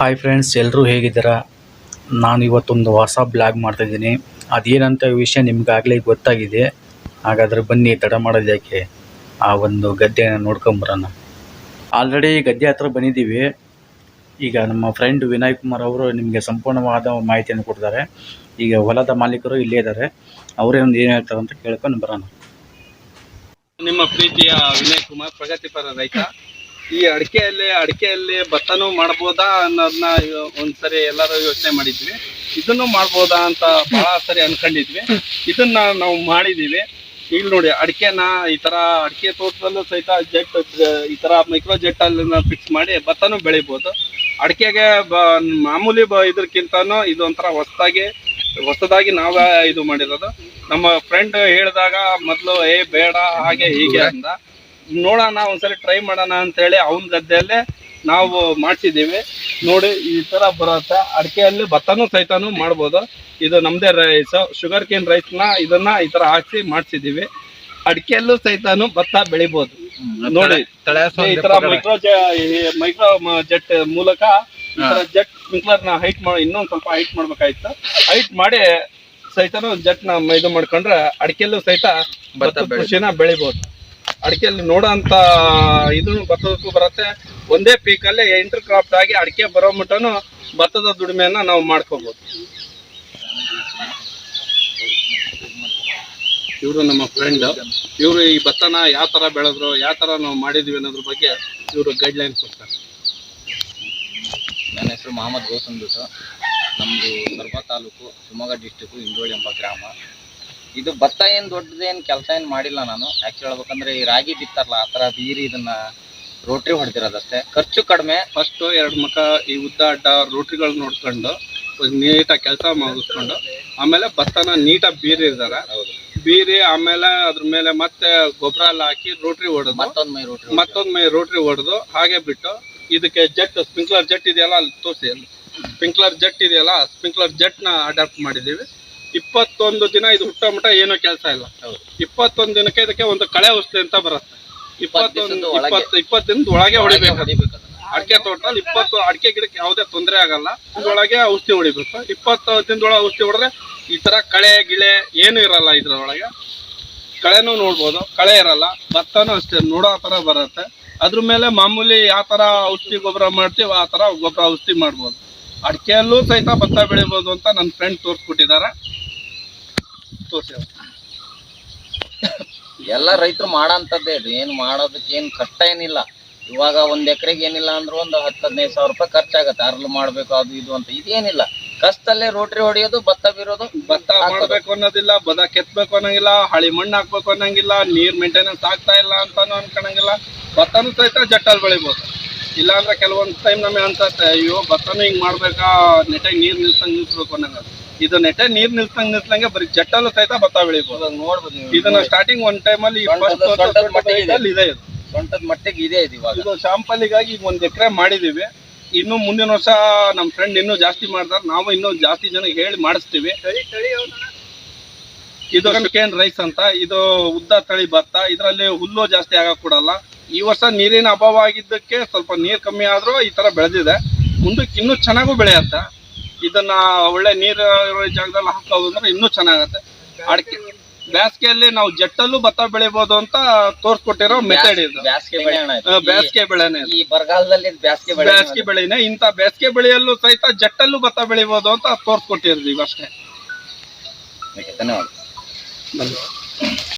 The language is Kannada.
ಹಾಯ್ ಫ್ರೆಂಡ್ಸ್ ಎಲ್ಲರೂ ಹೇಗಿದ್ದೀರಾ? ನಾನು ಇವತ್ತೊಂದು ಹೊಸ ಬ್ಲಾಗ್ ಮಾಡ್ತಾಯಿದ್ದೀನಿ ಅದೇನಂತ ವಿಷಯ ನಿಮ್ಗಾಗಲೇ ಗೊತ್ತಾಗಿದೆ. ಹಾಗಾದರೆ ಬನ್ನಿ, ತಡ ಮಾಡೋದು ಯಾಕೆ? ಆ ಒಂದು ಗದ್ದೆನ ನೋಡ್ಕೊಂಬರೋಣ ಆಲ್ರೆಡಿ ಗದ್ದೆ ಹತ್ರ ಬಂದಿದ್ದೀವಿ. ಈಗ ನಮ್ಮ ಫ್ರೆಂಡ್ ವಿನಯ್ ಕುಮಾರ್ ಅವರು ನಿಮಗೆ ಸಂಪೂರ್ಣವಾದ ಮಾಹಿತಿಯನ್ನು ಕೊಡ್ತಾರೆ ಈಗ ಹೊಲದ ಮಾಲೀಕರು ಇಲ್ಲೇ ಇದ್ದಾರೆ. ಅವರೇ ಒಂದು ಏನು ಹೇಳ್ತಾರೆ ಅಂತ ಕೇಳ್ಕೊಂಡು ಬರೋಣ. ನಿಮ್ಮ ಪ್ರೀತಿಯ ವಿನಯ್ ಕುಮಾರ್, ಪ್ರಗತಿಪರ ರೈತ. ಈ ಅಡಿಕೆಯಲ್ಲಿ ಅಡಿಕೆಯಲ್ಲಿ ಭತ್ತನೂ ಮಾಡ್ಬೋದಾ ಅನ್ನೋದನ್ನ ಒಂದ್ಸರಿ ಎಲ್ಲರೂ ಯೋಚನೆ ಮಾಡಿದ್ವಿ. ಇದನ್ನು ಮಾಡ್ಬೋದಾ ಅಂತ ಬಹಳ ಸರಿ ಅನ್ಕೊಂಡಿದ್ವಿ. ಇದನ್ನ ನಾವು ಮಾಡಿದೀವಿ. ಈಗ ನೋಡಿ, ಅಡಿಕೆನ ಈ ತರ ಅಡಿಕೆ ತೋಟದಲ್ಲೂ ಸಹಿತ ಜೆಟ್, ಈ ತರ ಮೈಕ್ರೋ ಜೆಟ್ ಅಲ್ಲಿ ಫಿಕ್ಸ್ ಮಾಡಿ ಭತ್ತನೂ ಬೆಳಿಬಹುದು ಅಡಿಕೆಗೆ ಮಾಮೂಲಿ ಬ ಇದಕ್ಕಿಂತನೂ ಇದೊಂಥರ ಹೊಸದಾಗಿ ಹೊಸದಾಗಿ ನಾವೇ ಇದು ಮಾಡಿರೋದು. ನಮ್ಮ ಫ್ರೆಂಡ್ ಹೇಳಿದಾಗ ಮೊದಲು, ಏ, ಬೇಡ, ಹಾಗೆ ಹೀಗೆ ಅಂದ. ನೋಡೋಣ ಒಂದ್ಸರಿ ಟ್ರೈ ಮಾಡೋಣ ಅಂತೇಳಿ ಅವನ ಗದ್ದೆಯಲ್ಲೇ ನಾವು ಮಾಡ್ಸಿದೀವಿ ನೋಡಿ ಈ ತರ ಬರುತ್ತೆ. ಅಡಿಕೆಯಲ್ಲಿ ಭತ್ತನೂ ಸಹಿತನೂ ಮಾಡ್ಬೋದು. ಇದು ನಮ್ದೇ ರೈಸ್ ಶುಗರ್ ಕೇನ್ ರೈಸ್ನ ಇದನ್ನ ಈ ತರ ಹಾಕ್ಸಿ ಮಾಡಿಸಿದ್ದೀವಿ. ಅಡಿಕೆಯಲ್ಲೂ ಸಹಿತನೂ ಭತ್ತ ಬೆಳಿಬೋದು. ನೋಡಿ ಈ ತರ ಮೈಕ್ರೋ ಮೈಕ್ರೋ ಜೆಟ್ ಮೂಲಕ ಈ ತರ ಜೆಟ್ ಹೈಟ್ ಮಾಡಿ ಇನ್ನೊಂದ್ ಸ್ವಲ್ಪ ಹೈಟ್ ಮಾಡ್ಬೇಕಾಯ್ತು. ಹೈಟ್ ಮಾಡಿ ಸಹಿತನು ಜೆಟ್ನ ಇದು ಮಾಡ್ಕೊಂಡ್ರೆ ಅಡಿಕೆಯಲ್ಲೂ ಸಹಿತ ಭತ್ತ ಕೃಷಿನ ಬೆಳಿಬಹುದು ಅಡಿಕೆಯಲ್ಲಿ ನೋಡೋಂತ ಇದು ಭತ್ತದಕ್ಕೂ ಬರುತ್ತೆ. ಒಂದೇ ಪೀಕಲ್ಲಿ ಇಂಟರ್ ಕ್ರಾಫ್ಟ್ ಆಗಿ ಅಡಿಕೆ ಬರೋ ಮಟ್ಟನು ಭತ್ತದ ದುಡಿಮೆಯನ್ನು ನಾವು ಮಾಡ್ಕೋಬಹುದು ಇವರು ನಮ್ಮ ಫ್ರೆಂಡ್ ಇವರು ಈ ಭತ್ತನ ಯಾವ ತರ ಬೆಳೆದ್ರು ಯಾವ ತರ ನಾವು ಮಾಡಿದ್ವಿ ಅನ್ನೋದ್ರ ಬಗ್ಗೆ ಇವರು ಗೈಡ್ ಲೈನ್ ಕೊಡ್ತಾರೆ. ನನ್ನ ಹೆಸರು ಮಹಮ್ಮದ್ ಗೋಸ್ ಅಂದ್ಬಿಟ್ಟು ನಮ್ಮದು ಸರ್ಬಾ ತಾಲೂಕು ಶಿವಮೊಗ್ಗ ಡಿಸ್ಟಿಕ್ಕು ಇಂಡೋಳಿ ಎಂಬ ಗ್ರಾಮ. ಇದು ಭತ್ತ ಏನು ದೊಡ್ಡದೇನು ಕೆಲಸ ಏನು ಮಾಡಿಲ್ಲ ನಾನು. ಆ್ಯಕ್ಚುಲಿ ಹೇಳ್ಬೇಕಂದ್ರೆ ಈ ರಾಗಿ ಬಿತ್ತಾರಲ್ಲ ಆ ತರ ಬೀರಿ ಇದನ್ನ ರೋಟ್ರಿ ಹೊಡೆದಿರೋದಷ್ಟೇ. ಖರ್ಚು ಕಡಿಮೆ ಫಸ್ಟ್ ಎರಡು ಮಕ ಈ ಉದ್ದ ಅಡ್ಡ ರೋಟ್ರಿಗಳು ನೋಡ್ಕೊಂಡು ನೀಟಾಗಿ ಕೆಲಸ ಮುಗಿಸ್ಕೊಂಡು ಆಮೇಲೆ ಭತ್ತನ ನೀಟಾಗಿ ಬೀರಿದ್ದಾರೆ ಬೀರಿ ಆಮೇಲೆ ಅದ್ರ ಮೇಲೆ ಮತ್ತೆ ಗೊಬ್ಬರ ಎಲ್ಲ ಹಾಕಿ ರೋಟ್ರಿ ಹೊಡೆದು ಮತ್ತೊಂದು ಮೈ ರೋಟ್ರಿ ಮತ್ತೊಂದು ಮೈ ರೋಟ್ರಿ ಹೊಡೆದು ಹಾಗೆ ಬಿಟ್ಟು ಇದಕ್ಕೆ ಜೆಟ್ ಸ್ಪ್ರಿಂಕ್ಲರ್ ಜೆಟ್ ಇದೆಯಲ್ಲ ಅಲ್ಲಿ ತೋರಿಸಿ. ಸ್ಪ್ರಿಂಕ್ಲರ್ ಜೆಟ್ ಇದೆಯಲ್ಲ ಸ್ಪ್ರಿಂಕ್ಲರ್ ಜೆಟ್ನ ಅಡಾಪ್ಟ್ ಮಾಡಿದೀವಿ ಇಪ್ಪತ್ತೊಂದು ದಿನ ಇದು ಹುಟ್ಟ ಮುಟ್ಟ ಏನೂ ಕೆಲಸ ಇಲ್ಲ. ಇಪ್ಪತ್ತೊಂದು ದಿನಕ್ಕೆ ಇದಕ್ಕೆ ಒಂದು ಕಳೆ ಔಷಧಿ ಅಂತ ಬರುತ್ತೆ. ಇಪ್ಪತ್ತೊಂದು. ಇಪ್ಪತ್ತು ಇಪ್ಪತ್ತು ದಿನದ ಒಳಗೆ ಹೊಡಿಬೇಕು ಅಡಿಕೆ ತೋಟದಲ್ಲಿ ಇಪ್ಪತ್ತು ಅಡಿಕೆ ಗಿಡಕ್ಕೆ ಯಾವುದೇ ತೊಂದರೆ ಆಗಲ್ಲ. ಇದ್ರೊಳಗೆ ಔಷಧಿ ಹೊಡಿಬೇಕು. ಇಪ್ಪತ್ತು ದಿನದೊಳಗೆ ಔಷಧಿ ಹೊಡೆದ್ರೆ ಈ ತರ ಕಳೆ ಗಿಳೆ ಏನು ಇರಲ್ಲ ಇದ್ರೊಳಗೆ. ಕಳೆನೂ ನೋಡ್ಬೋದು. ಕಳೆ ಇರಲ್ಲ. ಭತ್ತನೂ ಅಷ್ಟೇ. ನೋಡೋ ಥರ ಬರುತ್ತೆ. ಅದ್ರ ಮೇಲೆ ಮಾಮೂಲಿ ಯಾವ ಥರ ಔಷಧಿ ಗೊಬ್ಬರ ಮಾಡ್ತೀವಿ ಆ ತರ ಗೊಬ್ಬರ ಔಷಧಿ ಮಾಡ್ಬೋದು. ಅಡಿಕೆಯಲ್ಲೂ ಸಹಿತ ಭತ್ತ ಬೆಳಿಬೋದು ಅಂತ ನನ್ನ ಫ್ರೆಂಡ್ ತೋರಿಸ್ಬಿಟ್ಟಿದ್ದಾರೆ. ತೋರಿಸಿ ಎಲ್ಲ ರೈತರು ಮಾಡೋಂಥದ್ದೇ ಇದು ಏನು ಮಾಡೋದಕ್ಕೆ ಏನು ಕಷ್ಟ ಏನಿಲ್ಲ. ಇವಾಗ ಒಂದ್ ಎಕರೆಗೆ ಏನಿಲ್ಲ ಅಂದ್ರೆ ಒಂದು ಹತ್ತು ಹದಿನೈದು ಸಾವಿರ ರೂಪಾಯಿ ಖರ್ಚಾಗತ್ತೆ. ಅರ್ಲು ಮಾಡ್ಬೇಕು ಅದು ಇದು ಅಂತ. ಇದೇನಿಲ್ಲ. ಕಷ್ಟಲ್ಲೇ ರೋಟ್ರಿ ಹೊಡೆಯೋದು ಭತ್ತ ಬೀರೋದು ಭತ್ತ ಹಾಕಬೇಕು ಅನ್ನೋದಿಲ್ಲ ಬದ ಕೆತ್ತಬೇಕು ಅನ್ನಂಗಿಲ್ಲ ಹಳಿ ಮಣ್ಣು ಹಾಕ್ಬೇಕು ಅನ್ನಂಗಿಲ್ಲ ನೀರ್ ಮೇಂಟೆನೆನ್ಸ್ ಆಗ್ತಾ ಇಲ್ಲ ಅಂತಾನು ಅನ್ಕೊಳಂಗಿಲ್ಲ ಭತ್ತನೂ ಸಹಿತ ಜಟ್ಟಲ್ ಬೆಳಿಬೋದು. ಇಲ್ಲಾಂದ್ರೆ ಕೆಲವೊಂದು ಟೈಮ್ ನಮಗೆ ಅನ್ಸತ್ತೆ ಅಯ್ಯೋ ಭತ್ತನೂ ಹಿಂಗ್ ಮಾಡ್ಬೇಕಾ? ನೆಟ್ಟಾಗಿ ನೀರ್ ನಿಲ್ಸಂಗ್ ನಿಲ್ಸ್ಬೇಕು ಅನ್ನಂಗ ಇದು ನೆಟ್ಟೆ ನೀರ್ ನಿಲ್ಸಂಗ್ ನಿಲ್ಸಂಗೆ ಬರೀ ಜಟ್ಟಲ್ಲೂ ಸಹಿತ ಭತ್ತ ಬೆಳಿಬಹುದು ನೋಡ್ಬೋದು. ಇದನ್ನ ಸ್ಟಾರ್ಟಿಂಗ್ ಒಂದ್ ಟೈಮಲ್ಲಿ ಇದೆ. ಇದೆ. ಸೊಂಟದ ಮಟ್ಟಿಗೆ ಇದೆ ಇದು ಇವಾಗ. ಇದು ಶಾಂಪಲ್ಲಿಗಾಗಿ ಈಗ ಒಂದ್ ಎಕರೆ ಮಾಡಿದೀವಿ. ಇನ್ನು ಮುಂದಿನ ವರ್ಷ ನಮ್ಮ ಫ್ರೆಂಡ್ ಇನ್ನೂ ಜಾಸ್ತಿ ಮಾಡ್ತಾರೆ ನಾವು ಇನ್ನೂ ಜಾಸ್ತಿ ಜನ ಹೇಳಿ ಮಾಡಿಸ್ತೀವಿ. ಇದು ಕೇನ್ ರೈಸ್ ಅಂತ. ಇದು ಉದ್ದ ತಳಿ ಭತ್ತ. ಇದರಲ್ಲಿ ಹುಲ್ಲು ಜಾಸ್ತಿ ಆಗಕ್ ಕೊಡಲ್ಲ. ಈ ವರ್ಷ ನೀರಿನ ಅಭಾವ ಆಗಿದ್ದಕ್ಕೆ ಸ್ವಲ್ಪ ನೀರ್ ಕಮ್ಮಿ ಆದ್ರೂ ಈ ತರ ಬೆಳೆದಿದೆ. ಮುಂದಕ್ಕೆ ಇನ್ನೂ ಚೆನ್ನಾಗೂ ಬೆಳೆಯತ್ತೆ. ಇದನ್ನ ಒಳ್ಳೆ ನೀರು ಇರೋ ಜಾಗದಲ್ಲಿ ಹಾಕೋದು ಅಂದ್ರೆ ಇನ್ನೂ ಚೆನ್ನಾಗತ್ತೆ. ಅಡಿಕೆ ಬೇಸಿಗೆಯಲ್ಲಿ ನಾವು ಜಟ್ಟಲ್ಲೂ ಭತ್ತ ಬೆಳಿಬಹುದು ಅಂತ ತೋರ್ಸ್ಕೊಟ್ಟಿರೋ ಮೆಥಡ್ ಇದು. ಬ್ಯಾಸ್ಗೆ ಬೆಳೆನೆ ಬೇಸಿಗೆ. ಈ ಬರಗಾಲದಲ್ಲಿ ಬ್ಯಾಸ್ಗೆ ಬೆಳೆ ಬೇಸಿಗೆ ಬೆಳೆನೆ ಇಂಥ ಬೇಸಿಗೆ ಬೆಳೆಯಲ್ಲೂ ಸಹಿತ ಜಟ್ಟಲ್ಲೂ ಭತ್ತ ಬೆಳಿಬಹುದು ಅಂತ ತೋರ್ಸ್ಕೊಟ್ಟಿರ್ತೀವಿ ಅಷ್ಟೇ. ಧನ್ಯವಾದ.